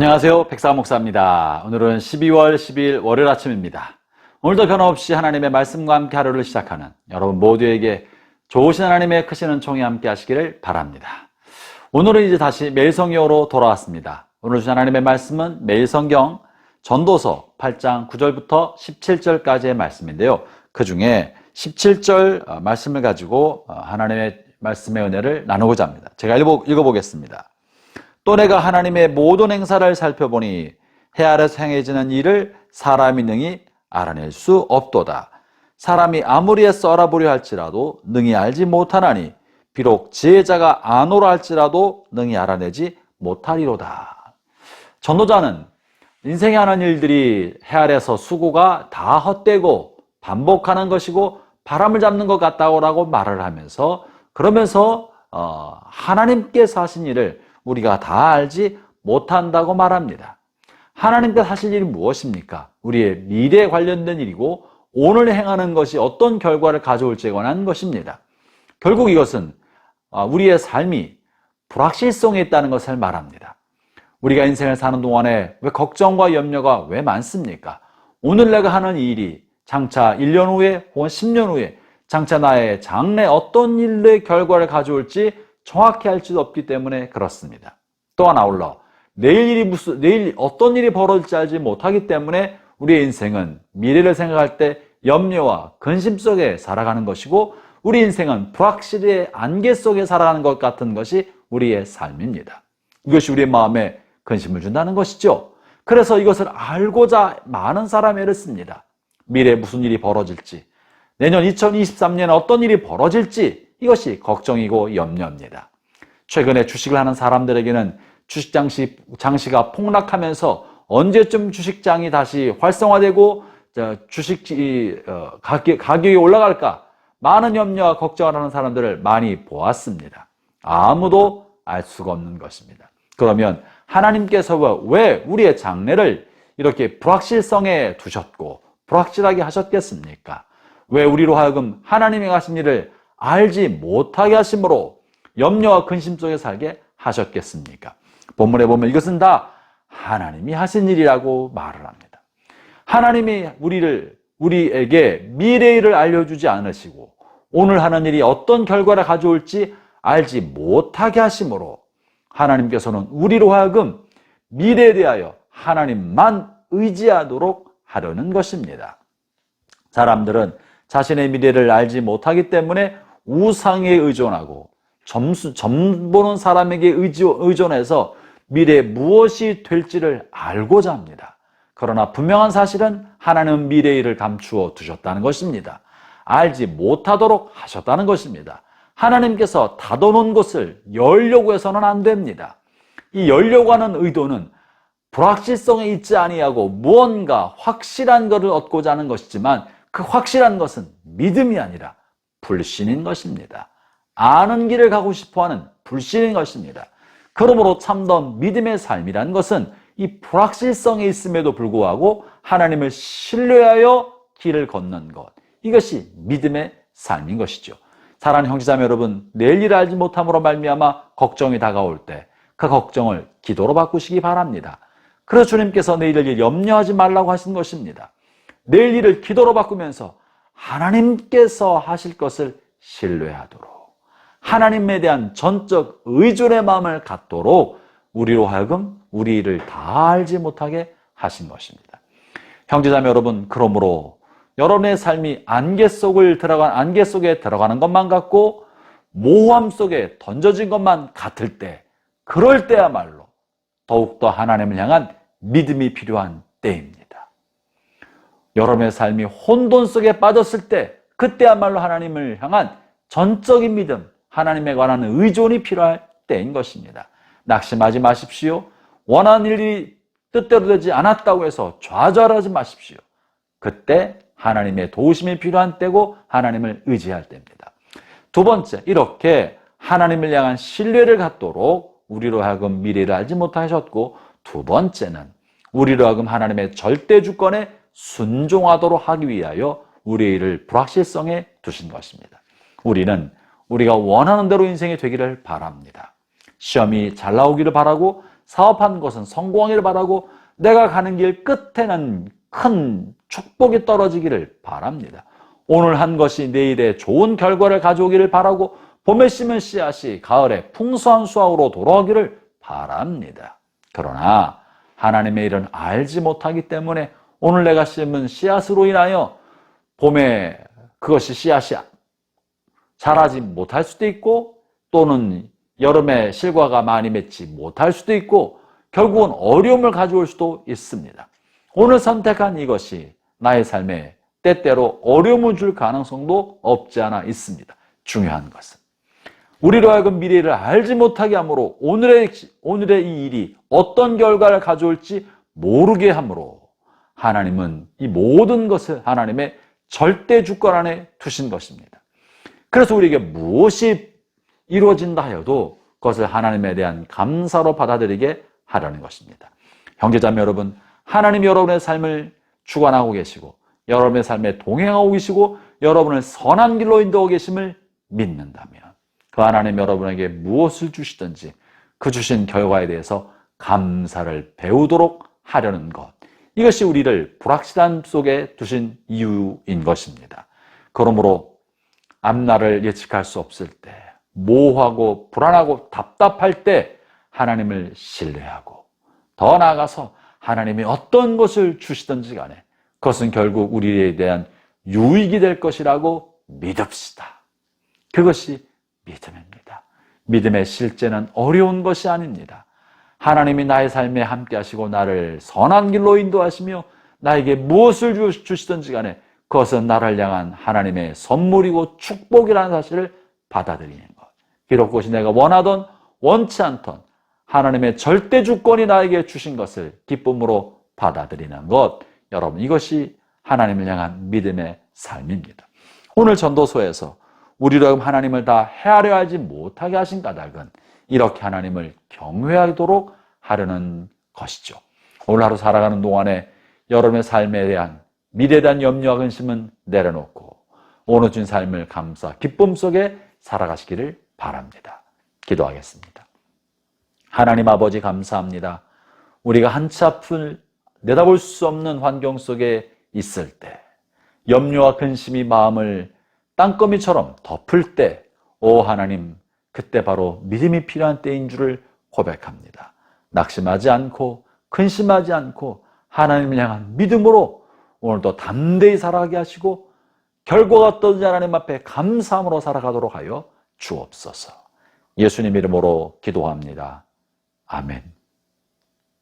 안녕하세요. 백사 목사입니다. 오늘은 12월 12일 월요일 아침입니다. 오늘도 변함없이 하나님의 말씀과 함께 하루를 시작하는 여러분 모두에게 좋으신 하나님의 크시는 총이 함께 하시기를 바랍니다. 오늘은 이제 다시 매일 성경으로 돌아왔습니다. 오늘 주신 하나님의 말씀은 매일 성경 전도서 8장 9절부터 17절까지의 말씀인데요. 그 중에 17절 말씀을 가지고 하나님의 말씀의 은혜를 나누고자 합니다. 제가 읽어보겠습니다. 또 내가 하나님의 모든 행사를 살펴보니 해 아래서 행해지는 일을 사람이 능히 알아낼 수 없도다. 사람이 아무리 썰어보려 할지라도 능히 알지 못하나니 비록 지혜자가 아노라 할지라도 능히 알아내지 못하리로다. 전도자는 인생에 하는 일들이 해 아래서 수고가 다 헛되고 반복하는 것이고 바람을 잡는 것 같다고 말을 하면서 그러면서 어, 하나님께서 하신 일을 우리가 다 알지 못한다고 말합니다. 하나님께서 하실 일이 무엇입니까? 우리의 미래에 관련된 일이고 오늘 행하는 것이 어떤 결과를 가져올지에 관한 것입니다. 결국 이것은 아, 우리의 삶이 불확실성에 있다는 것을 말합니다. 우리가 인생을 사는 동안에 왜 걱정과 염려가 왜 많습니까? 오늘 내가 하는 일이 장차 1년 후에 혹은 10년 후에 장차 나의 장래 어떤 일의 결과를 가져올지 정확히 알 수도 없기 때문에 그렇습니다. 또한 아울러 내일 일이 무슨 내일 어떤 일이 벌어질지 알지 못하기 때문에 우리의 인생은 미래를 생각할 때 염려와 근심 속에 살아가는 것이고 우리 인생은 불확실의 안개 속에 살아가는 것 같은 것이 우리의 삶입니다. 이것이 우리의 마음에 근심을 준다는 것이죠. 그래서 이것을 알고자 많은 사람이 애를 씁니다. 미래에 무슨 일이 벌어질지, 내년 2023년에 어떤 일이 벌어질지 이것이 걱정이고 염려입니다. 최근에 주식을 하는 사람들에게는 주식 장시, 장시가 폭락하면서 언제쯤 주식장이 다시 활성화되고 주식 어, 가격이 올라갈까 많은 염려와 걱정을 하는 사람들을 많이 보았습니다. 아무도 알 수가 없는 것입니다. 그러면 하나님께서 왜 우리의 장래를 이렇게 불확실성에 두셨고 불확실하게 하셨겠습니까? 왜 우리로 하여금 하나님의 하신 일을 알지 못하게 하심으로 염려와 근심 속에 살게 하셨겠습니까? 본문에 보면 이것은 다 하나님이 하신 일이라고 말을 합니다. 하나님이 우리를 우리에게 미래일을 알려주지 않으시고 오늘 하는 일이 어떤 결과를 가져올지 알지 못하게 하심으로 하나님께서는 우리로 하여금 미래에 대하여 하나님만 의지하도록 하려는 것입니다. 사람들은 자신의 미래를 알지 못하기 때문에 우상에 의존하고 점수, 점 보는 사람에게 의존해서 미래에 무엇이 될지를 알고자 합니다. 그러나 분명한 사실은 하나님은 미래의 일을 감추어 두셨다는 것입니다. 알지 못하도록 하셨다는 것입니다. 하나님께서 닫아놓은 것을 열려고 해서는 안 됩니다. 이 열려고 하는 의도는 불확실성에 있지 아니하고 무언가 확실한 것을 얻고자 하는 것이지만 그 확실한 것은 믿음이 아니라 불신인 것입니다. 아는 길을 가고 싶어 하는 불신인 것입니다. 그러므로 참던 믿음의 삶이란 것은 이 불확실성에 있음에도 불구하고 하나님을 신뢰하여 길을 걷는 것. 이것이 믿음의 삶인 것이죠. 사랑하는 형제자매 여러분, 내일 일을 알지 못함으로 말미암아 걱정이 다가올 때 그 걱정을 기도로 바꾸시기 바랍니다. 그래서 주님께서 내일을 일 염려하지 말라고 하신 것입니다. 내일 일을 기도로 바꾸면서 하나님께서 하실 것을 신뢰하도록 하나님에 대한 전적 의존의 마음을 갖도록 우리로 하여금 우리 일을 다 알지 못하게 하신 것입니다. 형제자매 여러분, 그러므로 여러분의 삶이 안개 속을 들어간 안개 속에 들어가는 것만 같고 모호함 속에 던져진 것만 같을 때 그럴 때야말로 더욱더 하나님을 향한 믿음이 필요한 때입니다. 여러분의 삶이 혼돈 속에 빠졌을 때 그때야말로 하나님을 향한 전적인 믿음, 하나님에 관한 의존이 필요할 때인 것입니다. 낙심하지 마십시오. 원하는 일이 뜻대로 되지 않았다고 해서 좌절하지 마십시오. 그때 하나님의 도우심이 필요한 때고 하나님을 의지할 때입니다. 두 번째, 이렇게 하나님을 향한 신뢰를 갖도록 우리로 하여금 미래를 알지 못하셨고 두 번째는 우리로 하여금 하나님의 절대 주권에 순종하도록 하기 위하여 일을 불확실성에 두신 것입니다. 우리는 우리가 원하는 대로 인생이 되기를 바랍니다. 시험이 잘 나오기를 바라고 사업한 것은 성공하기를 바라고 내가 가는 길 끝에는 큰 축복이 떨어지기를 바랍니다. 오늘 한 것이 내일에 좋은 결과를 가져오기를 바라고 봄에 심은 씨앗이 가을에 풍성한 수확으로 돌아오기를 바랍니다. 그러나 하나님의 일은 알지 못하기 때문에 오늘 내가 심은 씨앗으로 인하여 봄에 그것이 씨앗이 자라지 못할 수도 있고 또는 여름에 실과가 많이 맺지 못할 수도 있고 결국은 어려움을 가져올 수도 있습니다. 오늘 선택한 이것이 나의 삶에 때때로 어려움을 줄 가능성도 없지 않아 있습니다. 중요한 것은. 우리로 하여금 미래를 알지 못하게 하므로 오늘의, 오늘의 이 일이 어떤 결과를 가져올지 모르게 하므로 하나님은 이 모든 것을 하나님의 절대 주권 안에 두신 것입니다. 그래서 우리에게 무엇이 이루어진다 하여도 그것을 하나님에 대한 감사로 받아들이게 하려는 것입니다. 형제자매 여러분, 하나님이 여러분의 삶을 주관하고 계시고 여러분의 삶에 동행하고 계시고 여러분을 선한 길로 인도하고 계심을 믿는다면 그 하나님 여러분에게 무엇을 주시든지 그 주신 결과에 대해서 감사를 배우도록 하려는 것. 이것이 우리를 불확실한 속에 두신 이유인 것입니다. 그러므로 앞날을 예측할 수 없을 때, 모호하고 불안하고 답답할 때 하나님을 신뢰하고 더 나아가서 하나님이 어떤 것을 주시든지 간에 그것은 결국 우리에 대한 유익이 될 것이라고 믿읍시다. 그것이 믿음입니다. 믿음의 실제는 어려운 것이 아닙니다. 하나님이 나의 삶에 함께 하시고 나를 선한 길로 인도하시며 나에게 무엇을 주시든지 간에 그것은 나를 향한 하나님의 선물이고 축복이라는 사실을 받아들이는 것. 비록 그것이 내가 원하던 원치 않던 하나님의 절대 주권이 나에게 주신 것을 기쁨으로 받아들이는 것. 여러분, 이것이 하나님을 향한 믿음의 삶입니다. 오늘 전도서에서 우리로 하나님을 다 헤아려 하지 못하게 하신 까닭은 이렇게 하나님을 경외하도록 하려는 것이죠. 오늘 하루 살아가는 동안에 여러분의 삶에 대한 미래에 대한 염려와 근심은 내려놓고 오늘 준 삶을 감사, 기쁨 속에 살아가시기를 바랍니다. 기도하겠습니다. 하나님 아버지 감사합니다. 우리가 한치 앞을 내다볼 수 없는 환경 속에 있을 때 염려와 근심이 마음을 땅거미처럼 덮을 때, 오 하나님, 그때 바로 믿음이 필요한 때인 줄을 고백합니다. 낙심하지 않고 근심하지 않고 하나님을 향한 믿음으로 오늘도 담대히 살아가게 하시고 결과가 어떤지 하나님 앞에 감사함으로 살아가도록 하여 주옵소서. 예수님 이름으로 기도합니다. 아멘.